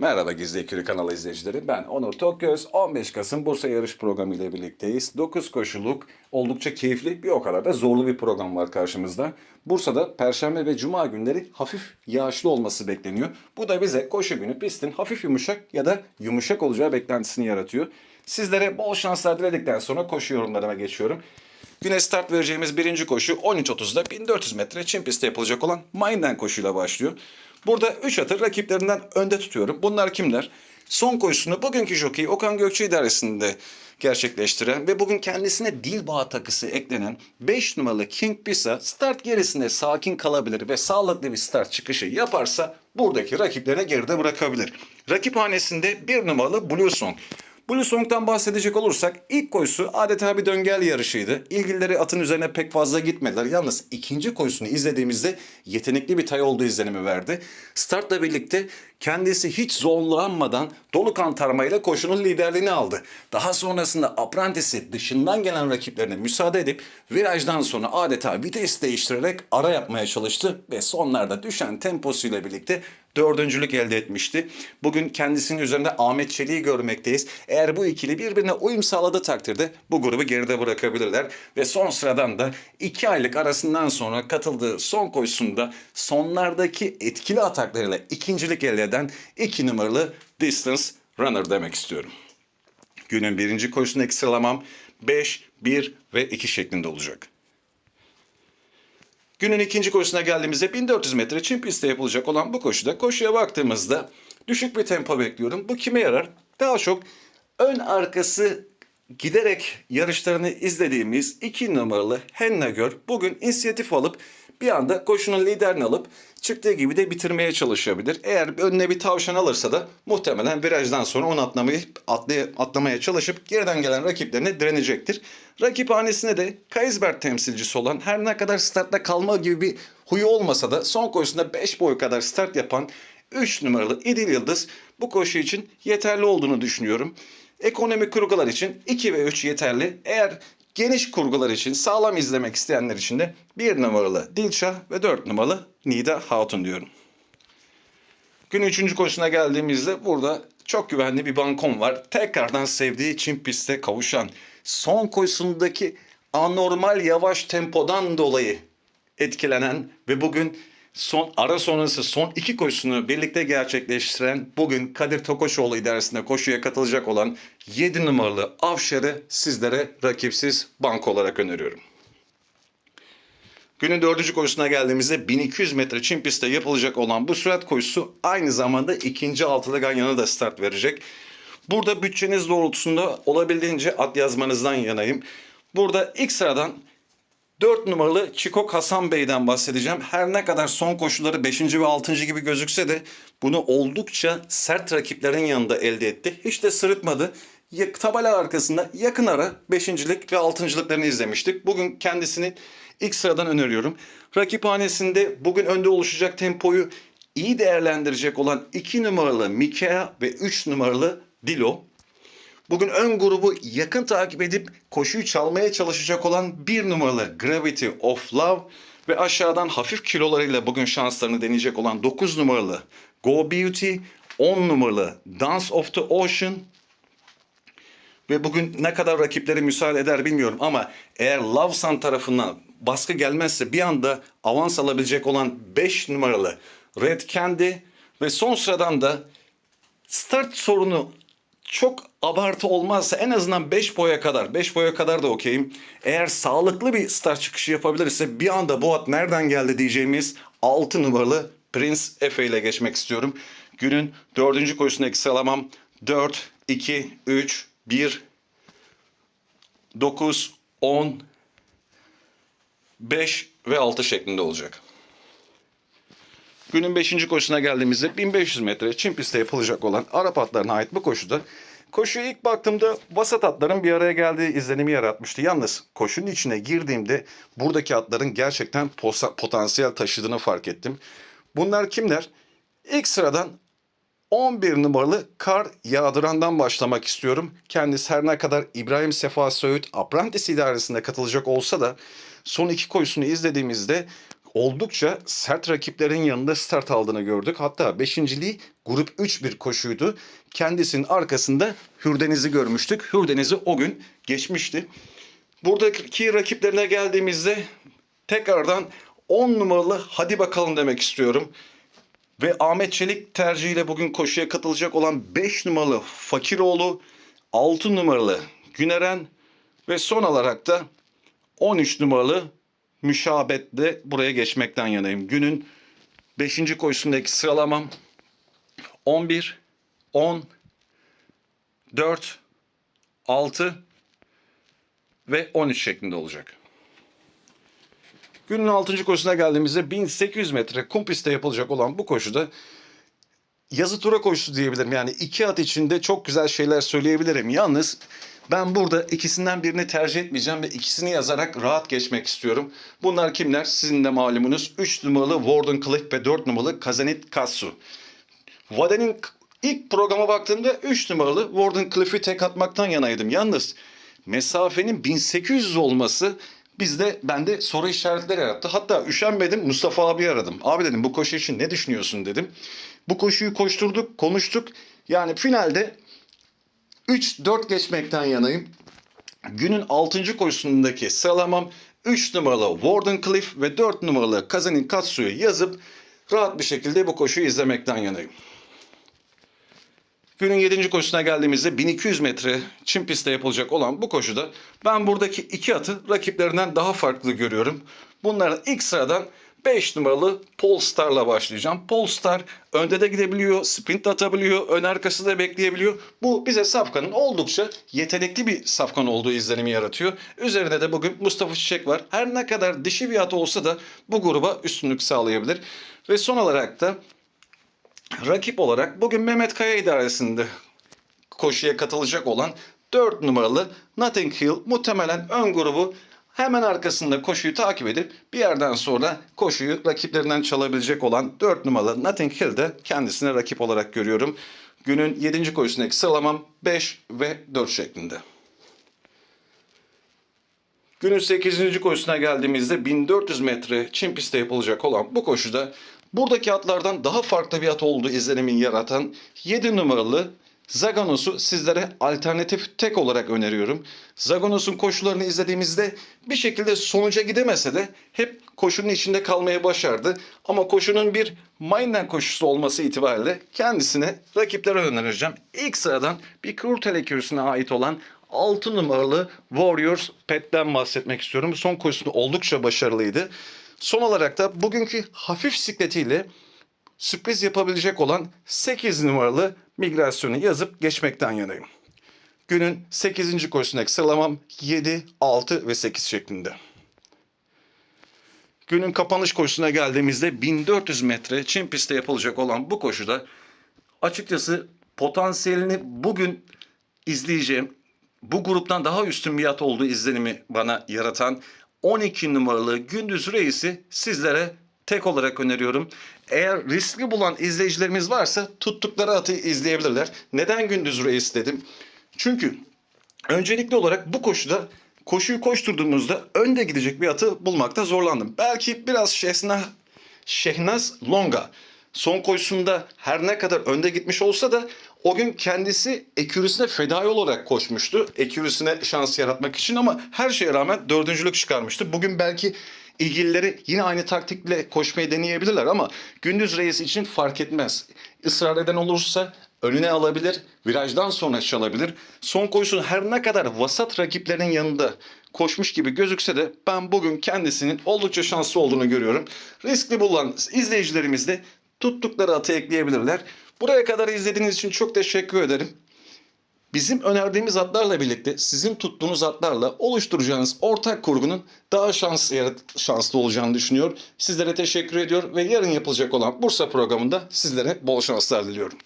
Merhaba Gizli Ekürü kanalı izleyicileri. Ben Onur Tokgöz. 15 Kasım Bursa yarış programı ile birlikteyiz. 9 koşuluk oldukça keyifli bir o kadar da zorlu bir program var karşımızda. Bursa'da Perşembe ve Cuma günleri hafif yağışlı olması bekleniyor. Bu da bize koşu günü pistin hafif yumuşak ya da yumuşak olacağı beklentisini yaratıyor. Sizlere bol şanslar diledikten sonra koşu yorumlarıma geçiyorum. Güne start vereceğimiz birinci koşu 13.30'da 1400 metre çim pistte yapılacak olan Mainden koşuyla başlıyor. Burada 3 atı rakiplerinden önde tutuyorum. Bunlar kimler? Son koşusunu bugünkü jockey Okan Gökçe idaresinde gerçekleştiren ve bugün kendisine dil bağı takısı eklenen 5 numaralı King Pisa start gerisinde sakin kalabilir ve sağlıklı bir start çıkışı yaparsa buradaki rakiplerine geride bırakabilir. Rakip hanesinde 1 numaralı Blue Song. Blue Song'dan bahsedecek olursak ilk koşusu adeta bir döngel yarışıydı. İlgilileri atın üzerine pek fazla gitmediler. Yalnız ikinci koşusunu izlediğimizde yetenekli bir tay olduğu izlenimi verdi. Startla birlikte kendisi hiç zorlanmadan dolu kan tarmayla koşunun liderliğini aldı. Daha sonrasında Apprentice'i dışından gelen rakiplerine müsaade edip virajdan sonra adeta vites değiştirerek ara yapmaya çalıştı ve sonlarda düşen temposuyla birlikte dördüncülük elde etmişti. Bugün kendisinin üzerinde Ahmet Çelik'i görmekteyiz. Eğer bu ikili birbirine uyum sağladığı takdirde bu grubu geride bırakabilirler. Ve son sıradan da iki aylık arasından sonra katıldığı son koşusunda sonlardaki etkili ataklarıyla ikincilik elde eden iki numaralı Distance Runner demek istiyorum. Günün birinci koşusundaki sıralamam 5, 1 ve 2 şeklinde olacak. Günün ikinci koşusuna geldiğimizde 1400 metre çim pistte yapılacak olan bu koşuda koşuya baktığımızda düşük bir tempo bekliyorum. Bu kime yarar? Daha çok ön arkası giderek yarışlarını izlediğimiz 2 numaralı Hennagör bugün inisiyatif alıp bir anda koşunun liderini alıp çıktığı gibi de bitirmeye çalışabilir. Eğer önüne bir tavşan alırsa da muhtemelen virajdan sonra onu atlamayı, atlay, atlamaya çalışıp geriden gelen rakiplerine direnecektir. Rakip hanesine de Kaysberg temsilcisi olan her ne kadar startta kalma gibi bir huyu olmasa da son koşusunda 5 boy kadar start yapan 3 numaralı İdil Yıldız bu koşu için yeterli olduğunu düşünüyorum. Ekonomik kurgular için 2 ve 3 yeterli. Eğer geniş kurgular için sağlam izlemek isteyenler için de 1 numaralı Dilşah ve 4 numaralı Nida Hatun diyorum. Gün 3. koşusuna geldiğimizde burada çok güvenli bir bankom var. Tekrardan sevdiği Çin pistte kavuşan son koşusundaki anormal yavaş tempodan dolayı etkilenen ve bugün son ara sonrası son iki koşusunu birlikte gerçekleştiren bugün Kadir Tokoşoğlu idaresinde koşuya katılacak olan 7 numaralı Avşar'ı sizlere rakipsiz bank olarak öneriyorum. Günün dördüncü koşusuna geldiğimizde 1200 metre çim pistte yapılacak olan bu sürat koşusu aynı zamanda ikinci altılı ganyana da start verecek. Burada bütçeniz doğrultusunda olabildiğince at yazmanızdan yanayım. Burada ilk sıradan 4 numaralı Çikok Hasan Bey'den bahsedeceğim. Her ne kadar son koşuları 5. ve 6. gibi gözükse de bunu oldukça sert rakiplerin yanında elde etti. Hiç de sırıtmadı. Tabela arkasında yakın ara 5.lik ve 6.lıklarını izlemiştik. Bugün kendisini ilk sıradan öneriyorum. Rakip hanesinde bugün önde oluşacak tempoyu iyi değerlendirecek olan 2 numaralı Mikea ve 3 numaralı Dilo. Bugün ön grubu yakın takip edip koşuyu çalmaya çalışacak olan bir numaralı Gravity of Love ve aşağıdan hafif kilolarıyla bugün şanslarını deneyecek olan 9 numaralı Go Beauty, 10 numaralı Dance of the Ocean ve bugün ne kadar rakipleri müsaade eder bilmiyorum ama eğer Lavsan tarafından baskı gelmezse bir anda avans alabilecek olan 5 numaralı Red Candy ve son sıradan da start sorunu çok abartı olmazsa en azından 5 boya kadar, 5 boya kadar da okeyim. Eğer sağlıklı bir start çıkışı yapabilirse bir anda bu at nereden geldi diyeceğimiz 6 numaralı Prince Efe ile geçmek istiyorum. Günün 4. koşusundaki sıralamam 4, 2, 3, 1, 9, 10, 5 ve 6 şeklinde olacak. Günün 5. koşusuna geldiğimizde 1500 metre çim pistte yapılacak olan Arap atlarına ait bu koşuda koşuya ilk baktığımda vasat atların bir araya geldiği izlenimi yaratmıştı. Yalnız koşunun içine girdiğimde buradaki atların gerçekten potansiyel taşıdığını fark ettim. Bunlar kimler? İlk sıradan 11 numaralı Kar Yağdıran'dan başlamak istiyorum. Kendisi her ne kadar İbrahim Sefa Söğüt Apprentice idaresinde katılacak olsa da son iki koşusunu izlediğimizde oldukça sert rakiplerin yanında start aldığını gördük. Hatta beşinciliği grup 3 bir koşuydu. Kendisinin arkasında Hürdeniz'i görmüştük. Hürdeniz'i o gün geçmişti. Buradaki rakiplerine geldiğimizde tekrardan 10 numaralı hadi bakalım demek istiyorum. Ve Ahmet Çelik tercihiyle bugün koşuya katılacak olan 5 numaralı Fakiroğlu, 6 numaralı Güneren ve son olarak da 13 numaralı Müşabetle buraya geçmekten yanayım. Günün 5. koşusundaki sıralamam 11, 10, 4, 6 ve 13 şeklinde olacak. Günün 6. koşusuna geldiğimizde 1800 metre kum pistte yapılacak olan bu koşuda yazı tura koşusu diyebilirim. Yani iki at içinde çok güzel şeyler söyleyebilirim. Yalnız ben burada ikisinden birini tercih etmeyeceğim ve ikisini yazarak rahat geçmek istiyorum. Bunlar kimler? Sizin de malumunuz 3 numaralı Warden Cliff ve 4 numaralı Kazanit Kassu. Vade'nin ilk programa baktığımda 3 numaralı Warden Cliff'i tek atmaktan yanaydım. Yalnız mesafenin 1800 olması bizde bende soru işaretleri yarattı. Hatta üşenmedim Mustafa abi aradım. Abi dedim bu koşu için ne düşünüyorsun dedim. Bu koşuyu koşturduk, konuştuk. Yani finalde 3-4 geçmekten yanayım. Günün 6. koşusundaki sıralamam 3 numaralı Warden Cliff ve 4 numaralı Kazanin Katsu'yu yazıp rahat bir şekilde bu koşuyu izlemekten yanayım. Günün 7. koşusuna geldiğimizde 1200 metre çim pistte yapılacak olan bu koşuda ben buradaki iki atı rakiplerinden daha farklı görüyorum. Bunların ilk sıradan 5 numaralı Polestar'la başlayacağım. Polestar önde de gidebiliyor, sprint atabiliyor, ön arkası da bekleyebiliyor. Bu bize Safkan'ın oldukça yetenekli bir Safkan olduğu izlenimi yaratıyor. Üzerine de bugün Mustafa Çiçek var. Her ne kadar dişi bir at olsa da bu gruba üstünlük sağlayabilir. Ve son olarak da rakip olarak bugün Mehmet Kaya idaresinde koşuya katılacak olan 4 numaralı Notting Hill muhtemelen ön grubu hemen arkasında koşuyu takip edip bir yerden sonra koşuyu rakiplerinden çalabilecek olan 4 numaralı Notting Hill'de kendisine rakip olarak görüyorum. Günün 7. koşusundaki sıralamam 5 ve 4 şeklinde. Günün 8. koşusuna geldiğimizde 1400 metre çim pistte yapılacak olan bu koşuda buradaki atlardan daha farklı bir at olduğu izlenimin yaratan 7 numaralı Zaganos'u sizlere alternatif tek olarak öneriyorum. Zaganos'un koşularını izlediğimizde bir şekilde sonuca gidemese de hep koşunun içinde kalmayı başardı. Ama koşunun bir Maynen koşusu olması itibariyle kendisine rakiplere önereceğim. İlk sıradan bir Kurtel ekürüsüne ait olan 6 numaralı Warriors Pet'ten bahsetmek istiyorum. Son koşusunda oldukça başarılıydı. Son olarak da bugünkü hafif sikletiyle sürpriz yapabilecek olan 8 numaralı migrasyonu yazıp geçmekten yanayım. Günün 8. koşusundaki sıralamam 7, 6 ve 8 şeklinde. Günün kapanış koşusuna geldiğimizde 1400 metre çim pistte yapılacak olan bu koşuda açıkçası potansiyelini bugün izleyeceğim bu gruptan daha üstün bir at olduğu izlenimi bana yaratan 12 numaralı Gündüz Reis'i sizlere tek olarak öneriyorum. Eğer riskli bulan izleyicilerimiz varsa tuttukları atı izleyebilirler. Neden Gündüz Reis dedim? Çünkü öncelikli olarak bu koşuda koşuyu koşturduğumuzda önde gidecek bir atı bulmakta zorlandım. Belki biraz Şehnaz, Şehnaz Longa son koşusunda her ne kadar önde gitmiş olsa da o gün kendisi ekürüsüne fedai olarak koşmuştu. Ekürüsüne şans yaratmak için ama her şeye rağmen dördüncülük çıkarmıştı. Bugün belki ilgilileri yine aynı taktikle koşmayı deneyebilirler ama Gündüz Reis için fark etmez. Israr eden olursa önüne alabilir, virajdan sonra çalabilir. Son koşusu her ne kadar vasat rakiplerin yanında koşmuş gibi gözükse de ben bugün kendisinin oldukça şanslı olduğunu görüyorum. Riskli bulan izleyicilerimiz de tuttukları atı ekleyebilirler. Buraya kadar izlediğiniz için çok teşekkür ederim. Bizim önerdiğimiz atlarla birlikte sizin tuttuğunuz atlarla oluşturacağınız ortak kurgunun daha şanslı, şanslı olacağını düşünüyor. Sizlere teşekkür ediyor ve yarın yapılacak olan Bursa programında sizlere bol şanslar diliyorum.